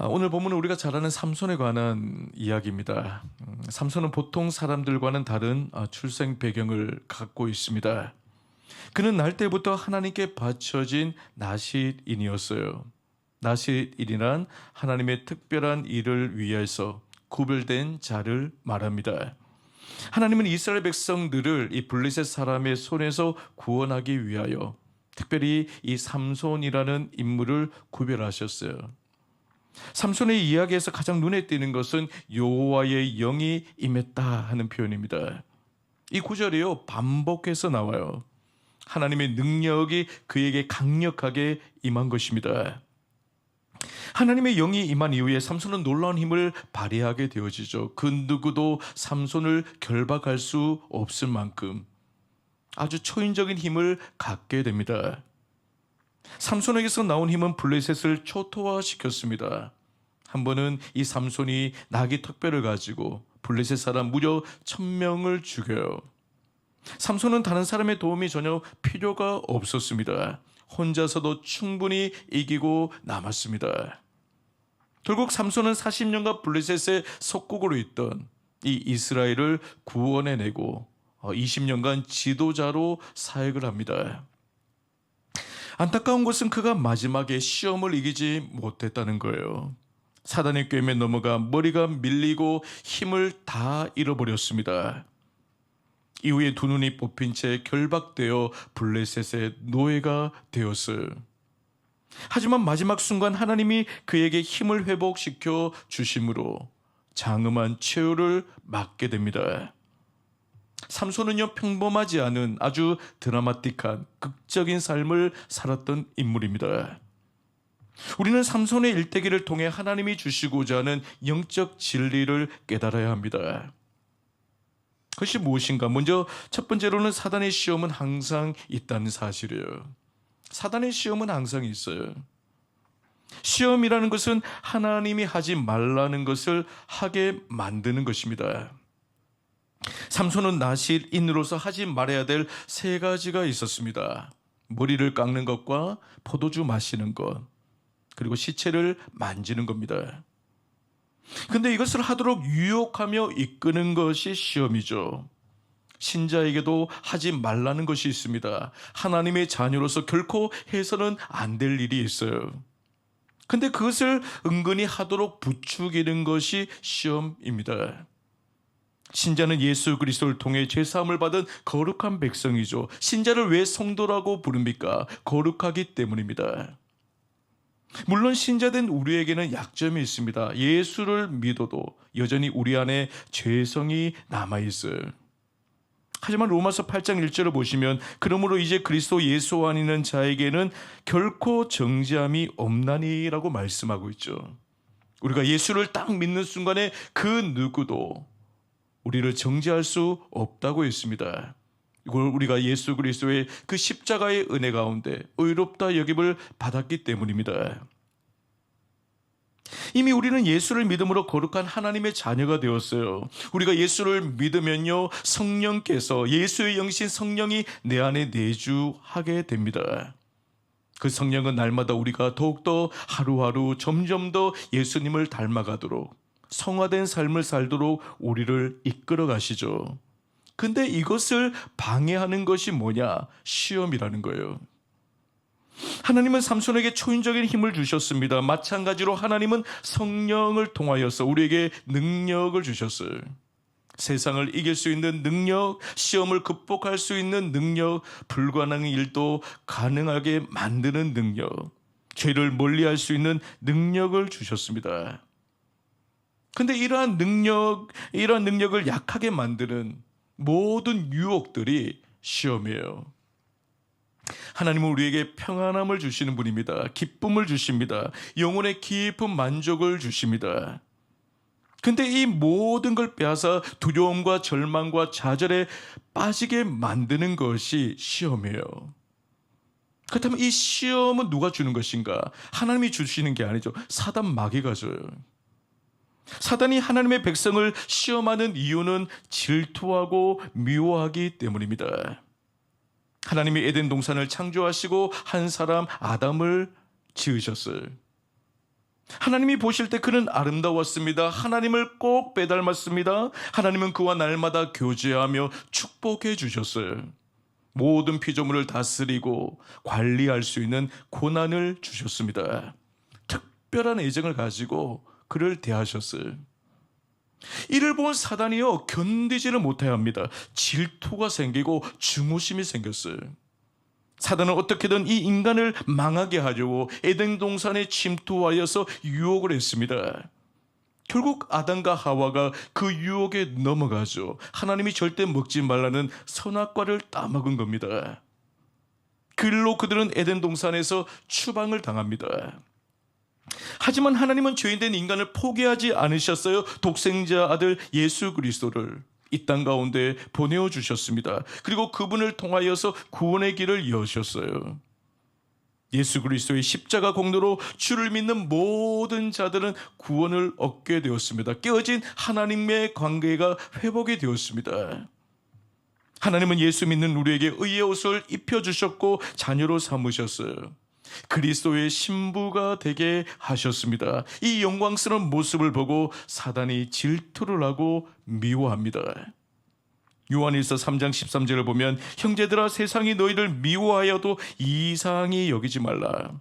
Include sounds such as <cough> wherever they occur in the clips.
아, 오늘 본문은 우리가 잘 아는 삼손에 관한 이야기입니다. 음, 삼손은 보통 사람들과는 다른 아, 출생 배경을 갖고 있습니다. 그는 날 때부터 하나님께 바쳐진 나시인이었어요. 나시인이란 하나님의 특별한 일을 위해서 구별된 자를 말합니다. 하나님은 이스라엘 백성들을 이 블레셋 사람의 손에서 구원하기 위하여 특별히 이 삼손이라는 인물을 구별하셨어요. 삼손의 이야기에서 가장 눈에 띄는 것은 여호와의 영이 임했다 하는 표현입니다. 이 구절이요 반복해서 나와요. 하나님의 능력이 그에게 강력하게 임한 것입니다. 하나님의 영이 임한 이후에 삼손은 놀라운 힘을 발휘하게 되어지죠. 그 누구도 삼손을 결박할 수 없을 만큼 아주 초인적인 힘을 갖게 됩니다. 삼손에게서 나온 힘은 블레셋을 초토화시켰습니다. 한 번은 이 삼손이 나귀 턱뼈를 가지고 블레셋 사람 무려 천명을 죽여요. 삼손은 다른 사람의 도움이 전혀 필요가 없었습니다. 혼자서도 충분히 이기고 남았습니다. 결국 삼손은 40년간 블레셋의 속국으로 있던 이 이스라엘을 구원해내고 20년간 지도자로 사역을 합니다. 안타까운 것은 그가 마지막에 시험을 이기지 못했다는 거예요. 사단의 꿰매 넘어가 머리가 밀리고 힘을 다 잃어버렸습니다. 이후에 두 눈이 뽑힌 채 결박되어 블레셋의 노예가 되었어요. 하지만 마지막 순간 하나님이 그에게 힘을 회복시켜 주심으로 장엄한 최후를 맞게 됩니다. 삼손은요 평범하지 않은 아주 드라마틱한 극적인 삶을 살았던 인물입니다. 우리는 삼손의 일대기를 통해 하나님이 주시고자 하는 영적 진리를 깨달아야 합니다. 그것이 무엇인가? 먼저 첫 번째로는 사단의 시험은 항상 있다는 사실이에요. 사단의 시험은 항상 있어요. 시험이라는 것은 하나님이 하지 말라는 것을 하게 만드는 것입니다. 삼손은 나실인으로서 하지 말아야 될 세 가지가 있었습니다. 머리를 깎는 것과 포도주 마시는 것, 그리고 시체를 만지는 겁니다. 근데 이것을 하도록 유혹하며 이끄는 것이 시험이죠. 신자에게도 하지 말라는 것이 있습니다. 하나님의 자녀로서 결코 해서는 안 될 일이 있어요. 근데 그것을 은근히 하도록 부추기는 것이 시험입니다. 신자는 예수 그리스도를 통해 죄 사함을 받은 거룩한 백성이죠. 신자를 왜 성도라고 부릅니까? 거룩하기 때문입니다. 물론 신자된 우리에게는 약점이 있습니다. 예수를 믿어도 여전히 우리 안에 죄성이 남아 있어요. 하지만 로마서 8장 1절을 보시면 그러므로 이제 그리스도 예수 안에 있는 자에게는 결코 정죄함이 없나니라고 말씀하고 있죠. 우리가 예수를 딱 믿는 순간에 그 누구도 우리를 정죄할 수 없다고 했습니다. 이걸 우리가 예수 그리스도의 그 십자가의 은혜 가운데 의롭다 여김을 받았기 때문입니다. 이미 우리는 예수를 믿음으로 거룩한 하나님의 자녀가 되었어요. 우리가 예수를 믿으면요, 성령께서 예수의 영신 성령이 내 안에 내주하게 됩니다. 그 성령은 날마다 우리가 더욱더 하루하루 점점 더 예수님을 닮아가도록 성화된 삶을 살도록 우리를 이끌어 가시죠. 근데 이것을 방해하는 것이 뭐냐? 시험이라는 거예요. 하나님은 삼손에게 초인적인 힘을 주셨습니다. 마찬가지로 하나님은 성령을 통하여서 우리에게 능력을 주셨어요. 세상을 이길 수 있는 능력, 시험을 극복할 수 있는 능력, 불가능한 일도 가능하게 만드는 능력, 죄를 멀리 할 수 있는 능력을 주셨습니다. 근데 이러한 능력, 이러한 능력을 약하게 만드는 모든 유혹들이 시험이에요. 하나님은 우리에게 평안함을 주시는 분입니다. 기쁨을 주십니다. 영혼의 깊은 만족을 주십니다. 근데 이 모든 걸 빼앗아 두려움과 절망과 좌절에 빠지게 만드는 것이 시험이에요. 그렇다면 이 시험은 누가 주는 것인가? 하나님이 주시는 게 아니죠. 사단 마귀가 줘요. 사단이 하나님의 백성을 시험하는 이유는 질투하고 미워하기 때문입니다. 하나님이 에덴 동산을 창조하시고 한 사람 아담을 지으셨어요. 하나님이 보실 때 그는 아름다웠습니다. 하나님을 꼭 빼닮았습니다. 하나님은 그와 날마다 교제하며 축복해 주셨어요. 모든 피조물을 다스리고 관리할 수 있는 고난을 주셨습니다. 특별한 애정을 가지고 그를 대하셨어요. 이를 본 사단이요 견디지를 못해야 합니다. 질투가 생기고 증오심이 생겼어요. 사단은 어떻게든 이 인간을 망하게 하려고 에덴 동산에 침투하여서 유혹을 했습니다. 결국 아담과 하와가 그 유혹에 넘어가죠. 하나님이 절대 먹지 말라는 선악과를 따먹은 겁니다. 그일로 그들은 에덴 동산에서 추방을 당합니다. 하지만 하나님은 죄인된 인간을 포기하지 않으셨어요. 독생자 아들 예수 그리스도를 이 땅 가운데 보내어 주셨습니다. 그리고 그분을 통하여서 구원의 길을 여셨어요. 예수 그리스도의 십자가 공로로 주를 믿는 모든 자들은 구원을 얻게 되었습니다. 깨어진 하나님의 관계가 회복이 되었습니다. 하나님은 예수 믿는 우리에게 의의 옷을 입혀 주셨고 자녀로 삼으셨어요. 그리스도의 신부가 되게 하셨습니다. 이 영광스러운 모습을 보고 사단이 질투를 하고 미워합니다. 요한일서 3장 13절을 보면 형제들아 세상이 너희를 미워하여도 이상히 여기지 말라.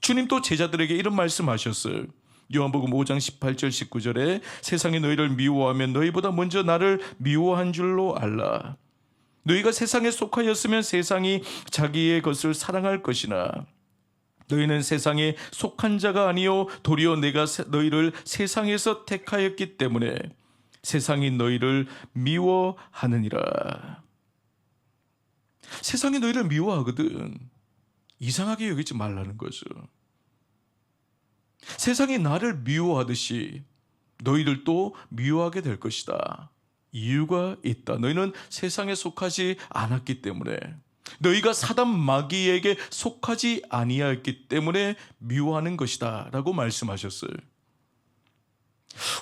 주님 또 제자들에게 이런 말씀하셨어요. 요한복음 5장 18절 19절에 세상이 너희를 미워하면 너희보다 먼저 나를 미워한 줄로 알라. 너희가 세상에 속하였으면 세상이 자기의 것을 사랑할 것이나 너희는 세상에 속한 자가 아니요 도리어 내가 세- 너희를 세상에서 택하였기 때문에 세상이 너희를 미워하느니라. 세상이 너희를 미워하거든. 이상하게 여기지 말라는 거죠. 세상이 나를 미워하듯이 너희들도 미워하게 될 것이다. 이유가 있다. 너희는 세상에 속하지 않았기 때문에 너희가 사단 마귀에게 속하지 아니하였기 때문에 미워하는 것이다라고 말씀하셨어요.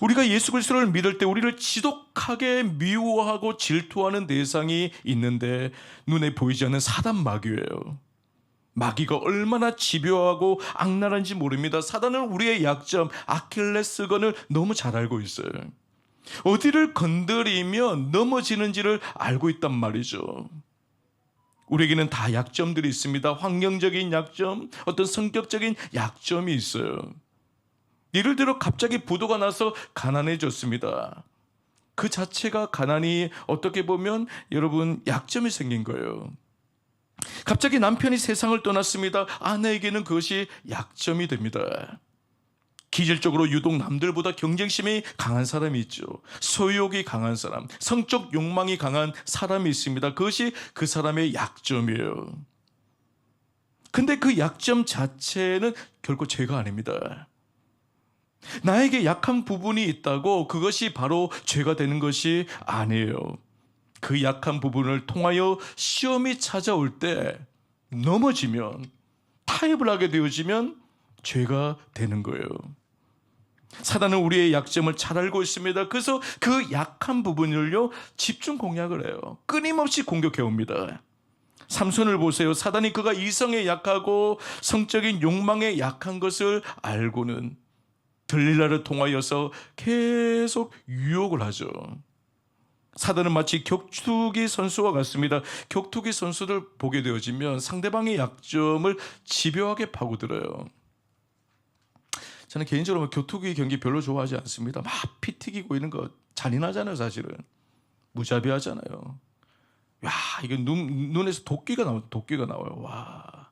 우리가 예수 그리스도를 믿을 때 우리를 지독하게 미워하고 질투하는 대상이 있는데 눈에 보이지 않는 사단 마귀예요. 마귀가 얼마나 집요하고 악랄한지 모릅니다. 사단은 우리의 약점 아킬레스건을 너무 잘 알고 있어요. 어디를 건드리면 넘어지는지를 알고 있단 말이죠. 우리에게는 다 약점들이 있습니다. 환경적인 약점, 어떤 성격적인 약점이 있어요. 예를 들어 갑자기 부도가 나서 가난해졌습니다. 그 자체가 가난이 어떻게 보면 여러분 약점이 생긴 거예요. 갑자기 남편이 세상을 떠났습니다. 아내에게는 그것이 약점이 됩니다. 기질적으로 유독 남들보다 경쟁심이 강한 사람이 있죠. 소유욕이 강한 사람, 성적 욕망이 강한 사람이 있습니다. 그것이 그 사람의 약점이에요. 근데 그 약점 자체는 결코 죄가 아닙니다. 나에게 약한 부분이 있다고 그것이 바로 죄가 되는 것이 아니에요. 그 약한 부분을 통하여 시험이 찾아올 때 넘어지면 타협을 하게 되어지면 죄가 되는 거예요. 사단은 우리의 약점을 잘 알고 있습니다. 그래서 그 약한 부분을요 집중 공략을 해요. 끊임없이 공격해 옵니다. 삼손을 보세요. 사단이 그가 이성에 약하고 성적인 욕망에 약한 것을 알고는 들릴라를 통하여서 계속 유혹을 하죠. 사단은 마치 격투기 선수와 같습니다. 격투기 선수들 보게 되어지면 상대방의 약점을 집요하게 파고들어요. 저는 개인적으로 격투기 경기 별로 좋아하지 않습니다. 막 피 튀기고 이런 거 잔인하잖아요, 사실은. 무자비하잖아요. 야, 이거 눈, 눈에서 도끼가 나와, 도끼가 나와요. 와.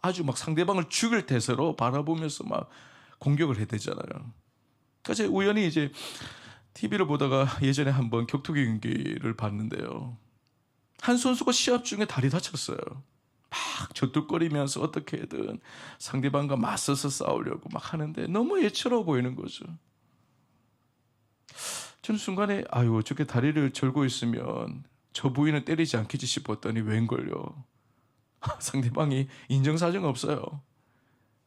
아주 막 상대방을 죽일 태세로 바라보면서 막 공격을 해야 되잖아요. 그래서 우연히 이제 TV를 보다가 예전에 한번 격투기 경기를 봤는데요. 한 선수가 시합 중에 다리 다쳤어요. 막 저뚝거리면서 어떻게든 상대방과 맞서서 싸우려고 막 하는데 너무 애처로워 보이는 거죠. 저는 순간에 아유 저렇게 다리를 절고 있으면 저 부위는 때리지 않겠지 싶었더니 웬걸요. <laughs> 상대방이 인정사정 없어요.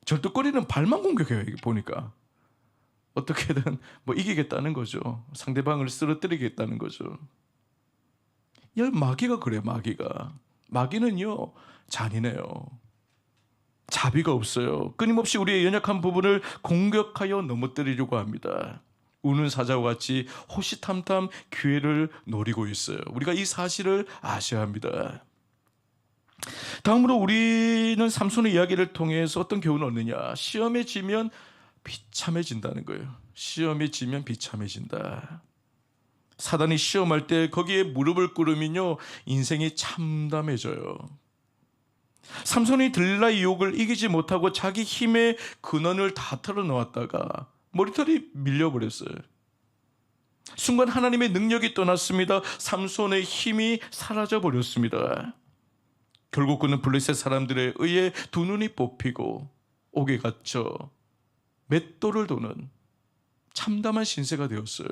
절뚝거리는 발만 공격해요. 보니까 어떻게든 뭐 이기겠다는 거죠. 상대방을 쓰러뜨리겠다는 거죠. 야 마귀가 그래 마귀가 마귀는요 잔인해요. 자비가 없어요. 끊임없이 우리의 연약한 부분을 공격하여 넘어뜨리려고 합니다. 우는 사자와 같이 호시탐탐 기회를 노리고 있어요. 우리가 이 사실을 아셔야 합니다. 다음으로 우리는 삼손의 이야기를 통해서 어떤 교훈을 얻느냐? 시험에 지면 비참해진다는 거예요. 시험에 지면 비참해진다. 사단이 시험할 때 거기에 무릎을 꿇으면요 인생이 참담해져요. 삼손이 들라의 유혹을 이기지 못하고 자기 힘의 근원을 다 털어놓았다가 머리털이 밀려버렸어요. 순간 하나님의 능력이 떠났습니다. 삼손의 힘이 사라져 버렸습니다. 결국 그는 블레셋 사람들에 의해 두 눈이 뽑히고 옥에 갇혀 맷돌을 도는 참담한 신세가 되었어요.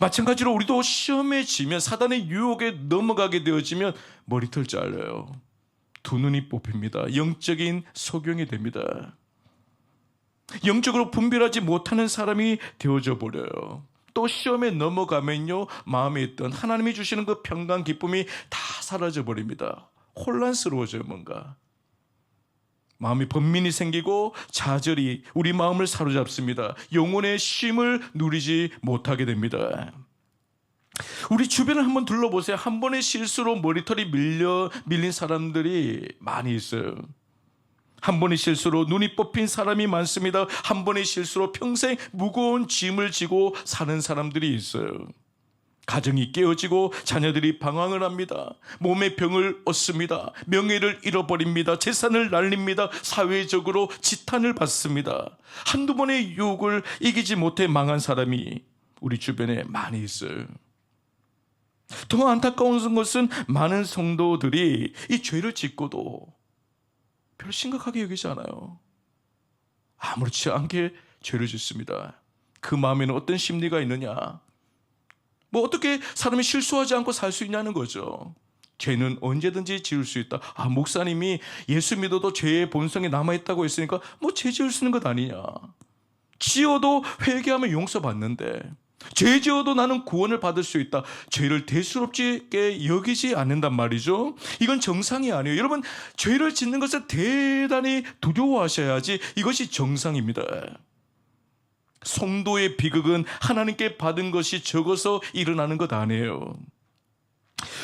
마찬가지로 우리도 시험에 지면 사단의 유혹에 넘어가게 되어지면 머리털 잘려요. 두 눈이 뽑힙니다. 영적인 소경이 됩니다. 영적으로 분별하지 못하는 사람이 되어져 버려요. 또 시험에 넘어가면요 마음에 있던 하나님이 주시는 그 평강 기쁨이 다 사라져 버립니다. 혼란스러워져요 뭔가. 마음이 번민이 생기고 좌절이 우리 마음을 사로잡습니다. 영혼의 쉼을 누리지 못하게 됩니다. 우리 주변을 한번 둘러보세요. 한 번의 실수로 머리털이 밀려 밀린 사람들이 많이 있어요. 한 번의 실수로 눈이 뽑힌 사람이 많습니다. 한 번의 실수로 평생 무거운 짐을 지고 사는 사람들이 있어요. 가정이 깨어지고 자녀들이 방황을 합니다. 몸의 병을 얻습니다. 명예를 잃어버립니다. 재산을 날립니다. 사회적으로 지탄을 받습니다. 한두 번의 유혹을 이기지 못해 망한 사람이 우리 주변에 많이 있어요. 더 안타까운 것은 많은 성도들이 이 죄를 짓고도 별로 심각하게 여기지 않아요. 아무렇지 않게 죄를 짓습니다. 그 마음에는 어떤 심리가 있느냐? 뭐 어떻게 사람이 실수하지 않고 살 수 있냐는 거죠. 죄는 언제든지 지을 수 있다. 아, 목사님이 예수 믿어도 죄의 본성이 남아있다고 했으니까 뭐 죄 지을 수 있는 것 아니냐. 지어도 회개하면 용서받는데 죄 지어도 나는 구원을 받을 수 있다. 죄를 대수롭게 여기지 않는단 말이죠. 이건 정상이 아니에요. 여러분, 죄를 짓는 것을 대단히 두려워하셔야지 이것이 정상입니다. 성도의 비극은 하나님께 받은 것이 적어서 일어나는 것 아니에요.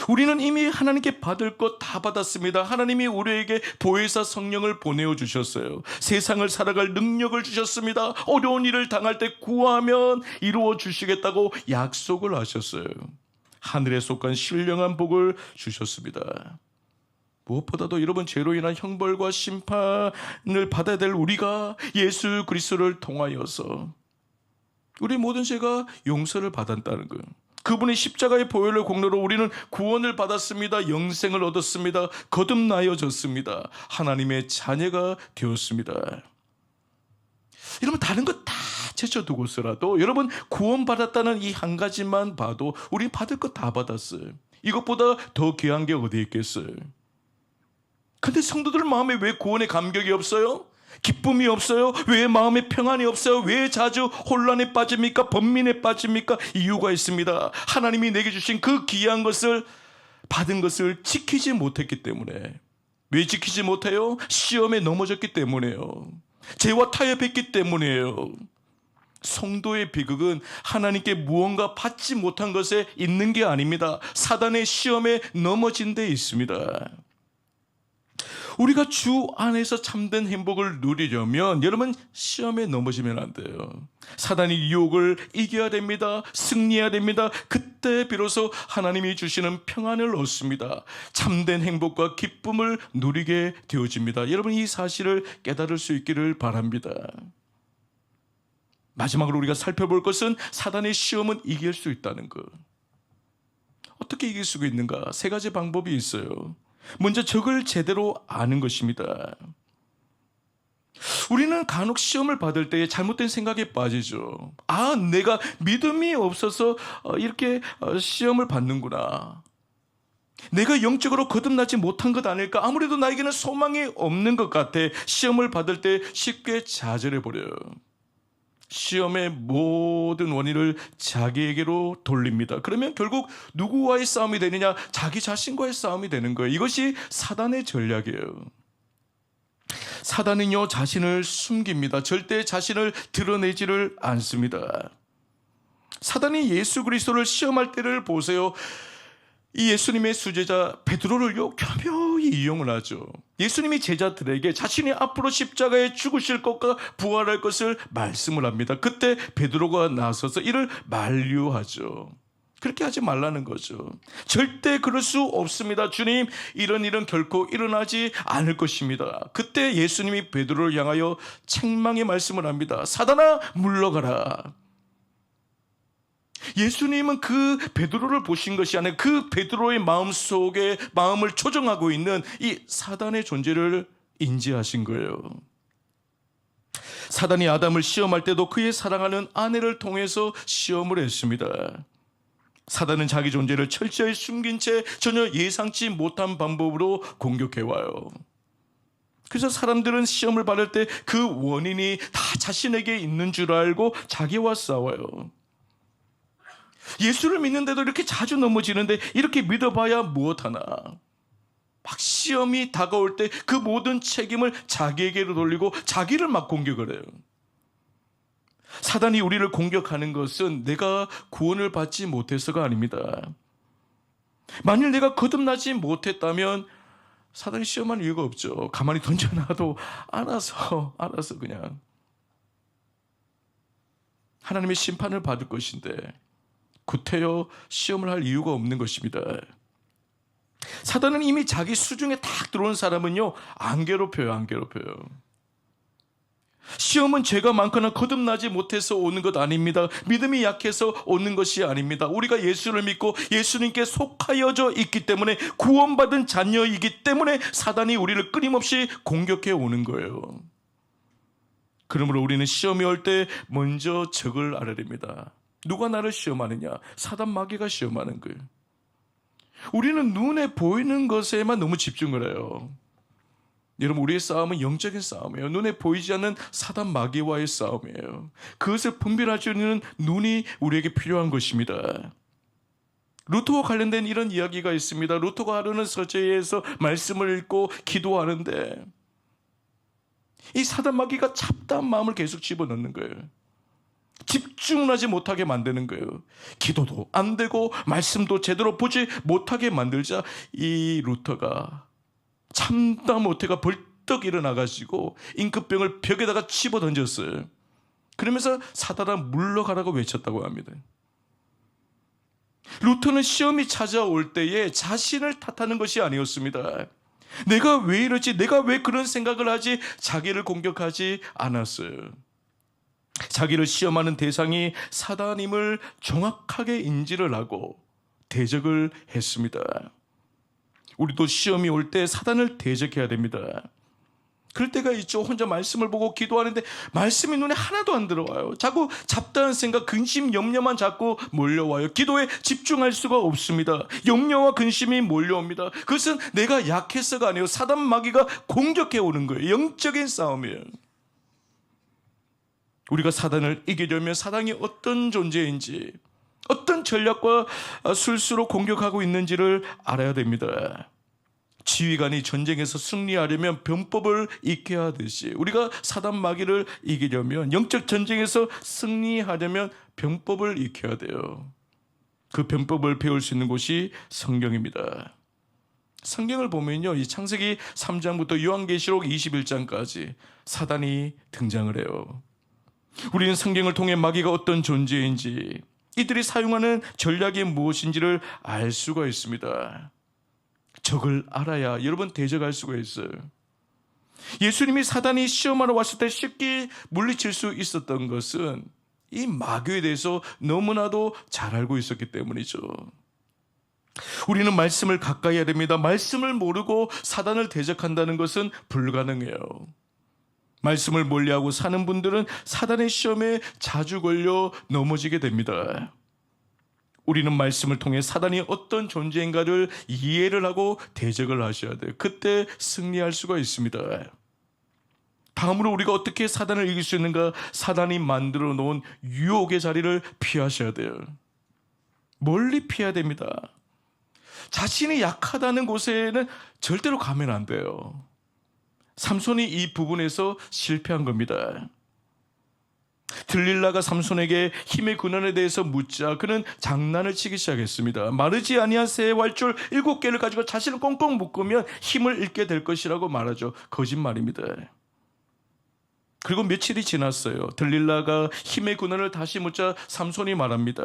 우리는 이미 하나님께 받을 것 다 받았습니다. 하나님이 우리에게 보혜사 성령을 보내어 주셨어요. 세상을 살아갈 능력을 주셨습니다. 어려운 일을 당할 때 구하면 이루어 주시겠다고 약속을 하셨어요. 하늘에 속한 신령한 복을 주셨습니다. 무엇보다도 여러분 죄로 인한 형벌과 심판을 받아야 될 우리가 예수 그리스도를 통하여서 우리 모든 죄가 용서를 받았다는 거예요. 그분의 십자가의 보혈을 공로로 우리는 구원을 받았습니다. 영생을 얻었습니다. 거듭나여졌습니다. 하나님의 자녀가 되었습니다. 여러분 다른 거다 제쳐두고서라도 여러분 구원받았다는 이 한 가지만 봐도 우리 받을 것 다 받았어요. 이것보다 더 귀한 게 어디 있겠어요? 근데 성도들 마음에 왜 구원의 감격이 없어요? 기쁨이 없어요? 왜 마음에 평안이 없어요? 왜 자주 혼란에 빠집니까? 번민에 빠집니까? 이유가 있습니다. 하나님이 내게 주신 그 귀한 것을 받은 것을 지키지 못했기 때문에 왜 지키지 못해요? 시험에 넘어졌기 때문에요. 죄와 타협했기 때문이에요. 성도의 비극은 하나님께 무언가 받지 못한 것에 있는 게 아닙니다. 사단의 시험에 넘어진 데 있습니다. 우리가 주 안에서 참된 행복을 누리려면 여러분 시험에 넘어지면 안 돼요. 사단이 유혹을 이겨야 됩니다. 승리해야 됩니다. 그때 비로소 하나님이 주시는 평안을 얻습니다. 참된 행복과 기쁨을 누리게 되어집니다. 여러분 이 사실을 깨달을 수 있기를 바랍니다. 마지막으로 우리가 살펴볼 것은 사단의 시험은 이길 수 있다는 것. 어떻게 이길 수가 있는가? 세 가지 방법이 있어요. 먼저 적을 제대로 아는 것입니다. 우리는 간혹 시험을 받을 때 잘못된 생각에 빠지죠. 아, 내가 믿음이 없어서 어, 이렇게 어, 시험을 받는구나. 내가 영적으로 거듭나지 못한 것 아닐까? 아무래도 나에게는 소망이 없는 것 같아. 시험을 받을 때 쉽게 좌절해 버려요. 시험의 모든 원인을 자기에게로 돌립니다. 그러면 결국 누구와의 싸움이 되느냐? 자기 자신과의 싸움이 되는 거예요. 이것이 사단의 전략이에요. 사단은요 자신을 숨깁니다. 절대 자신을 드러내지를 않습니다. 사단이 예수 그리스도를 시험할 때를 보세요. 이 예수님의 수제자 베드로를요 교묘히 이용을 하죠. 예수님이 제자들에게 자신이 앞으로 십자가에 죽으실 것과 부활할 것을 말씀을 합니다. 그때 베드로가 나서서 이를 만류하죠. 그렇게 하지 말라는 거죠. 절대 그럴 수 없습니다. 주님, 이런 일은 결코 일어나지 않을 것입니다. 그때 예수님이 베드로를 향하여 책망의 말씀을 합니다. 사단아, 물러가라. 예수님은 그 베드로를 보신 것이 아니라 그 베드로의 마음 속에 마음을 조정하고 있는 이 사단의 존재를 인지하신 거예요. 사단이 아담을 시험할 때도 그의 사랑하는 아내를 통해서 시험을 했습니다. 사단은 자기 존재를 철저히 숨긴 채 전혀 예상치 못한 방법으로 공격해와요. 그래서 사람들은 시험을 받을 때 그 원인이 다 자신에게 있는 줄 알고 자기와 싸워요. 예수를 믿는데도 이렇게 자주 넘어지는데 이렇게 믿어봐야 무엇하나. 막 시험이 다가올 때 그 모든 책임을 자기에게로 돌리고 자기를 막 공격을 해요. 사단이 우리를 공격하는 것은 내가 구원을 받지 못해서가 아닙니다. 만일 내가 거듭나지 못했다면 사단이 시험할 이유가 없죠. 가만히 던져놔도 알아서, 알아서 그냥. 하나님의 심판을 받을 것인데, 구태여 시험을 할 이유가 없는 것입니다. 사단은 이미 자기 수중에 딱 들어온 사람은요, 안 괴롭혀요, 안 괴롭혀요. 시험은 죄가 많거나 거듭나지 못해서 오는 것 아닙니다. 믿음이 약해서 오는 것이 아닙니다. 우리가 예수를 믿고 예수님께 속하여져 있기 때문에 구원받은 자녀이기 때문에 사단이 우리를 끊임없이 공격해 오는 거예요. 그러므로 우리는 시험이 올 때 먼저 적을 알아야 됩니다. 누가 나를 시험하느냐? 사단 마귀가 시험하는 거예요. 우리는 눈에 보이는 것에만 너무 집중을 해요. 여러분 우리의 싸움은 영적인 싸움이에요. 눈에 보이지 않는 사단 마귀와의 싸움이에요. 그것을 분별할 수 있는 눈이 우리에게 필요한 것입니다. 루터와 관련된 이런 이야기가 있습니다. 루터가 하루는 서재에서 말씀을 읽고 기도하는데 이 사단 마귀가 잡다한 마음을 계속 집어넣는 거예요. 집중을 하지 못하게 만드는 거예요. 기도도 안 되고 말씀도 제대로 보지 못하게 만들자 이 루터가 참다 못해가 벌떡 일어나가지고 임급병을 벽에다가 집어 던졌어요. 그러면서 사단아 물러가라고 외쳤다고 합니다. 루터는 시험이 찾아올 때에 자신을 탓하는 것이 아니었습니다. 내가 왜 이러지? 내가 왜 그런 생각을 하지? 자기를 공격하지 않았어요. 자기를 시험하는 대상이 사단임을 정확하게 인지를 하고 대적을 했습니다. 우리도 시험이 올 때 사단을 대적해야 됩니다. 그럴 때가 있죠. 혼자 말씀을 보고 기도하는데 말씀이 눈에 하나도 안 들어와요. 자꾸 잡다한 생각, 근심, 염려만 자꾸 몰려와요. 기도에 집중할 수가 없습니다. 염려와 근심이 몰려옵니다. 그것은 내가 약해서가 아니에요. 사단 마귀가 공격해 오는 거예요. 영적인 싸움이에요. 우리가 사단을 이기려면 사단이 어떤 존재인지, 어떤 전략과 술수로 공격하고 있는지를 알아야 됩니다. 지휘관이 전쟁에서 승리하려면 병법을 익혀야 하듯이 우리가 사단 마귀를 이기려면 영적 전쟁에서 승리하려면 병법을 익혀야 돼요. 그 병법을 배울 수 있는 곳이 성경입니다. 성경을 보면요. 이 창세기 3장부터 요한계시록 21장까지 사단이 등장을 해요. 우리는 성경을 통해 마귀가 어떤 존재인지 이들이 사용하는 전략이 무엇인지를 알 수가 있습니다. 적을 알아야 여러분 대적할 수가 있어요. 예수님이 사단이 시험하러 왔을 때 쉽게 물리칠 수 있었던 것은 이 마귀에 대해서 너무나도 잘 알고 있었기 때문이죠. 우리는 말씀을 가까이 해야 됩니다. 말씀을 모르고 사단을 대적한다는 것은 불가능해요. 말씀을 멀리하고 사는 분들은 사단의 시험에 자주 걸려 넘어지게 됩니다. 우리는 말씀을 통해 사단이 어떤 존재인가를 이해를 하고 대적을 하셔야 돼요. 그때 승리할 수가 있습니다. 다음으로 우리가 어떻게 사단을 이길 수 있는가? 사단이 만들어 놓은 유혹의 자리를 피하셔야 돼요. 멀리 피해야 됩니다. 자신이 약하다는 곳에는 절대로 가면 안 돼요. 삼손이 이 부분에서 실패한 겁니다. 들릴라가 삼손에게 힘의 근원에 대해서 묻자 그는 장난을 치기 시작했습니다. 마르지 아니한 새 왈줄 일곱 개를 가지고 자신을 꽁꽁 묶으면 힘을 잃게 될 것이라고 말하죠. 거짓말입니다. 그리고 며칠이 지났어요. 들릴라가 힘의 근원을 다시 묻자 삼손이 말합니다.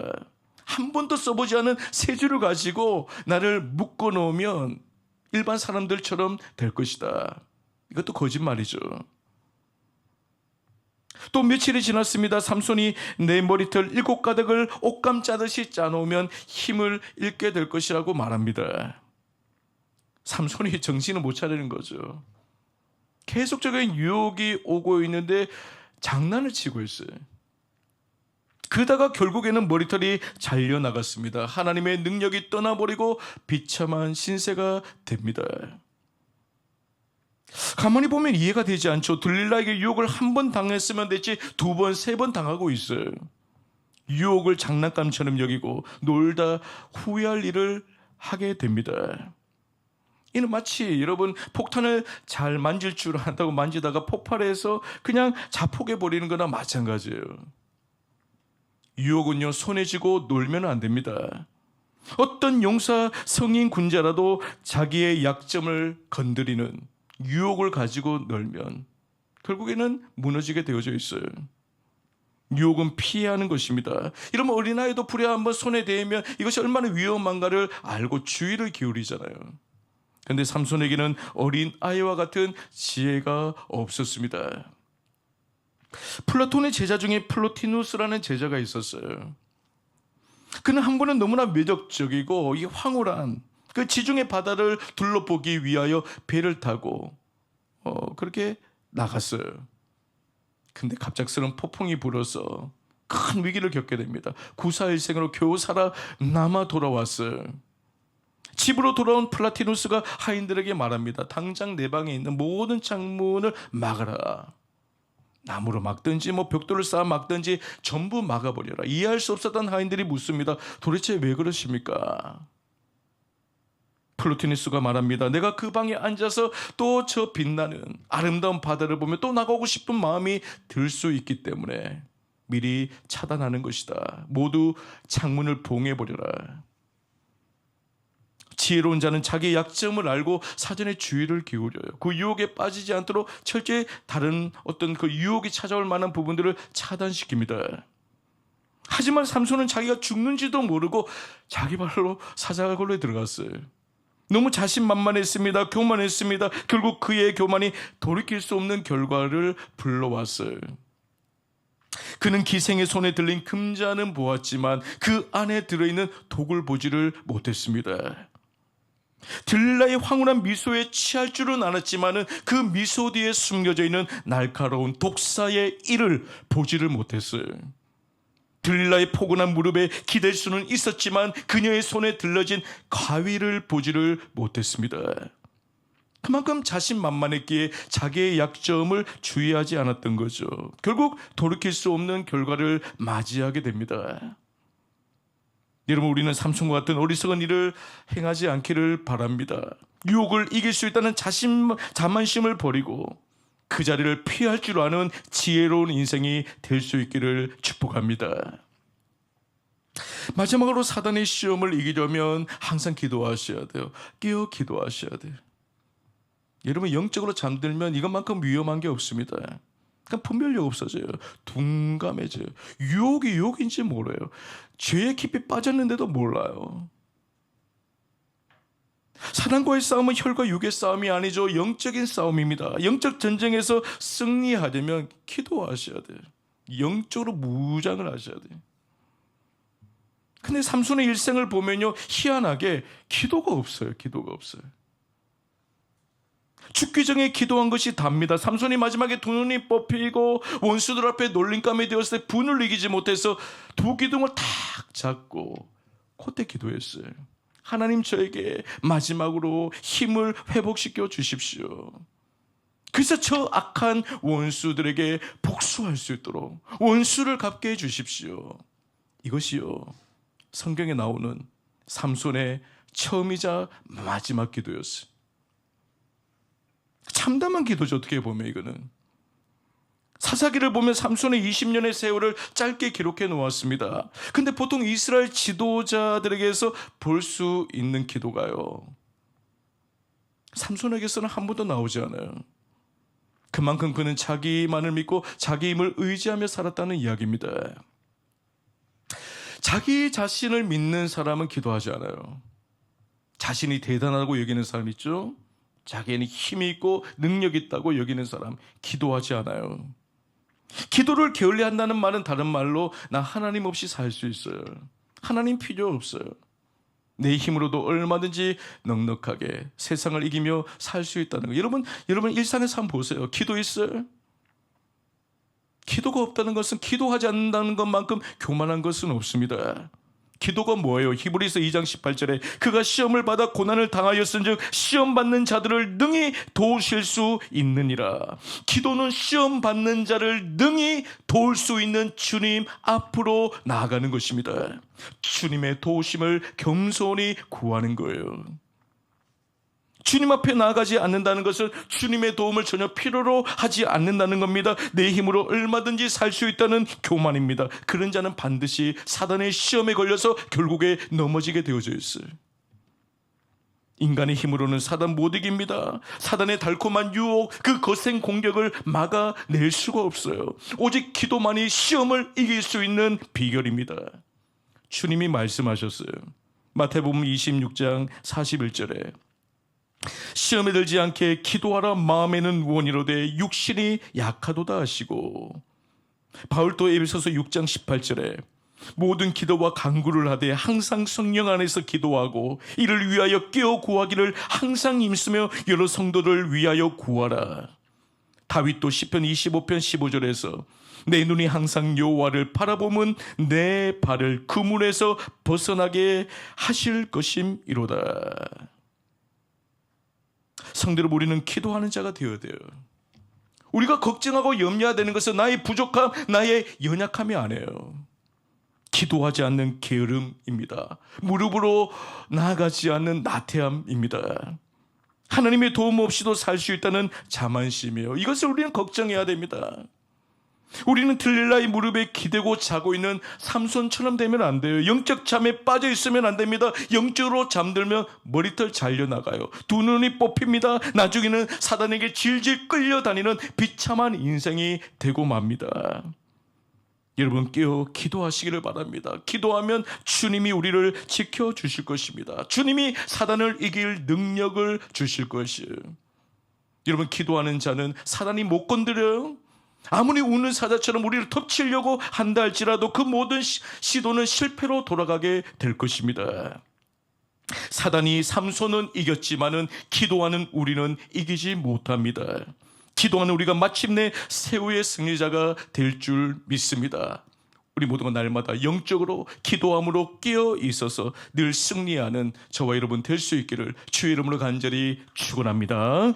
한 번도 써보지 않은 세 줄을 가지고 나를 묶어 놓으면 일반 사람들처럼 될 것이다. 이것도 거짓말이죠. 또 며칠이 지났습니다. 삼손이 내 머리털 일곱 가닥을 옷감 짜듯이 짜놓으면 힘을 잃게 될 것이라고 말합니다. 삼손이 정신을 못 차리는 거죠. 계속적인 유혹이 오고 있는데 장난을 치고 있어요. 그러다가 결국에는 머리털이 잘려 나갔습니다. 하나님의 능력이 떠나버리고 비참한 신세가 됩니다. 가만히 보면 이해가 되지 않죠. 들릴라에게 유혹을 한 번 당했으면 됐지 두 번, 세 번 당하고 있어요. 유혹을 장난감처럼 여기고 놀다 후회할 일을 하게 됩니다. 이는 마치 여러분 폭탄을 잘 만질 줄 안다고 만지다가 폭발해서 그냥 자폭해 버리는 거나 마찬가지예요. 유혹은요 손에 쥐고 놀면 안 됩니다. 어떤 용사 성인 군자라도 자기의 약점을 건드리는 유혹을 가지고 놀면 결국에는 무너지게 되어져 있어요. 유혹은 피해야 하는 것입니다. 이러면 어린아이도 불에 한번 손에 대면 이것이 얼마나 위험한가를 알고 주의를 기울이잖아요. 근데 삼손에게는 어린 아이와 같은 지혜가 없었습니다. 플라톤의 제자 중에 플로티누스라는 제자가 있었어요. 그는 한 번은 너무나 매력적이고 이 황홀한 그 지중해 바다를 둘러보기 위하여 배를 타고 어, 그렇게 나갔어요. 근데 갑작스러운 폭풍이 불어서 큰 위기를 겪게 됩니다. 구사일생으로 겨우 살아 남아 돌아왔어요. 집으로 돌아온 플라티누스가 하인들에게 말합니다. 당장 내 방에 있는 모든 창문을 막아라. 나무로 막든지 뭐 벽돌을 쌓아 막든지 전부 막아버려라. 이해할 수 없었던 하인들이 묻습니다. 도대체 왜 그러십니까? 플루티니스가 말합니다. 내가 그 방에 앉아서 또 저 빛나는 아름다운 바다를 보며 또 나가고 싶은 마음이 들 수 있기 때문에 미리 차단하는 것이다. 모두 창문을 봉해버려라. 지혜로운 자는 자기 약점을 알고 사전에 주의를 기울여요. 그 유혹에 빠지지 않도록 철저히 다른 어떤 그 유혹이 찾아올 만한 부분들을 차단시킵니다. 하지만 삼손은 자기가 죽는지도 모르고 자기 발로 사자골로에 들어갔어요. 너무 자신만만했습니다. 교만했습니다. 결국 그의 교만이 돌이킬 수 없는 결과를 불러왔어요. 그는 기생의 손에 들린 금자는 보았지만 그 안에 들어있는 독을 보지를 못했습니다. 들라의 황홀한 미소에 취할 줄은 알았지만은 그 미소 뒤에 숨겨져 있는 날카로운 독사의 이를 보지를 못했어요. 들라의 포근한 무릎에 기댈 수는 있었지만 그녀의 손에 들러진 가위를 보지를 못했습니다. 그만큼 자신만만했기에 자기의 약점을 주의하지 않았던 거죠. 결국 돌이킬 수 없는 결과를 맞이하게 됩니다. 여러분 우리는 삼촌과 같은 어리석은 일을 행하지 않기를 바랍니다. 유혹을 이길 수 있다는 자신 자만심을 버리고 그 자리를 피할 줄 아는 지혜로운 인생이 될 수 있기를 축복합니다. 마지막으로 사단의 시험을 이기려면 항상 기도하셔야 돼요. 깨어 기도하셔야 돼요. 여러분 영적으로 잠들면 이것만큼 위험한 게 없습니다. 그냥 분별력 없어져요. 둔감해져요. 유혹이 유혹인지 몰라요. 죄에 깊이 빠졌는데도 몰라요. 사단과의 싸움은 혈과 육의 싸움이 아니죠. 영적인 싸움입니다. 영적 전쟁에서 승리하려면 기도하셔야 돼요. 영적으로 무장을 하셔야 돼요. 근데 삼손의 일생을 보면요. 희한하게 기도가 없어요. 기도가 없어요. 죽기 전에 기도한 것이 답니다. 삼손이 마지막에 두 눈이 뽑히고 원수들 앞에 놀림감이 되었을 때 분을 이기지 못해서 두 기둥을 탁 잡고 콧대 기도했어요. 하나님 저에게 마지막으로 힘을 회복시켜 주십시오. 그래서 저 악한 원수들에게 복수할 수 있도록 원수를 갚게 해 주십시오. 이것이요. 성경에 나오는 삼손의 처음이자 마지막 기도였어요. 참담한 기도죠 어떻게 보면 이거는 사사기를 보면 삼손의 20년의 세월을 짧게 기록해 놓았습니다. 근데 보통 이스라엘 지도자들에게서 볼 수 있는 기도가요. 삼손에게서는 한 번도 나오지 않아요. 그만큼 그는 자기만을 믿고 자기 힘을 의지하며 살았다는 이야기입니다. 자기 자신을 믿는 사람은 기도하지 않아요. 자신이 대단하다고 여기는 사람 있죠? 자기에는 힘이 있고 능력이 있다고 여기는 사람 기도하지 않아요. 기도를 게을리 한다는 말은 다른 말로 나 하나님 없이 살 수 있어요. 하나님 필요 없어요. 내 힘으로도 얼마든지 넉넉하게 세상을 이기며 살 수 있다는 거. 여러분, 여러분 일상에서 한번 보세요. 기도 있어요? 기도가 없다는 것은 기도하지 않는다는 것만큼 교만한 것은 없습니다. 기도가 뭐예요? 히브리서 2장 18절에 그가 시험을 받아 고난을 당하였은즉 시험 받는 자들을 능히 도우실 수 있느니라. 기도는 시험 받는 자를 능히 도울 수 있는 주님 앞으로 나아가는 것입니다. 주님의 도우심을 겸손히 구하는 거예요. 주님 앞에 나아가지 않는다는 것은 주님의 도움을 전혀 필요로 하지 않는다는 겁니다. 내 힘으로 얼마든지 살 수 있다는 교만입니다. 그런 자는 반드시 사단의 시험에 걸려서 결국에 넘어지게 되어져 있어요. 인간의 힘으로는 사단 못 이깁니다. 사단의 달콤한 유혹, 그 거센 공격을 막아낼 수가 없어요. 오직 기도만이 시험을 이길 수 있는 비결입니다. 주님이 말씀하셨어요. 마태복음 26장 41절에 시험에 들지 않게 기도하라 마음에는 원이로되 육신이 약하도다 하시고 바울도 에베소서 6장 18절에 모든 기도와 간구를 하되 항상 성령 안에서 기도하고 이를 위하여 깨어 구하기를 항상 힘쓰며 여러 성도를 위하여 구하라. 다윗도 시편 25편 15절에서 내 눈이 항상 여호와를 바라보면 내 발을 그 문에서 벗어나게 하실 것임이로다. 성대로 우리는 기도하는 자가 되어야 돼요. 우리가 걱정하고 염려되는 것은 나의 부족함, 나의 연약함이 아니에요. 기도하지 않는 게으름입니다. 무릎으로 나아가지 않는 나태함입니다. 하나님의 도움 없이도 살 수 있다는 자만심이에요. 이것을 우리는 걱정해야 됩니다. 우리는 들릴라의 무릎에 기대고 자고 있는 삼손처럼 되면 안 돼요. 영적 잠에 빠져 있으면 안 됩니다. 영적으로 잠들면 머리털 잘려 나가요. 두 눈이 뽑힙니다. 나중에는 사단에게 질질 끌려다니는 비참한 인생이 되고 맙니다. 여러분 깨어 기도하시기를 바랍니다. 기도하면 주님이 우리를 지켜 주실 것입니다. 주님이 사단을 이길 능력을 주실 것이에요. 여러분 기도하는 자는 사단이 못 건드려요. 아무리 우는 사자처럼 우리를 덮치려고 한다 할지라도 그 모든 시, 시도는 실패로 돌아가게 될 것입니다. 사단이 삼손은 이겼지만은 기도하는 우리는 이기지 못합니다. 기도하는 우리가 마침내 세우의 승리자가 될 줄 믿습니다. 우리 모두가 날마다 영적으로 기도함으로 깨어 있어서 늘 승리하는 저와 여러분 될 수 있기를 주의 이름으로 간절히 축원합니다.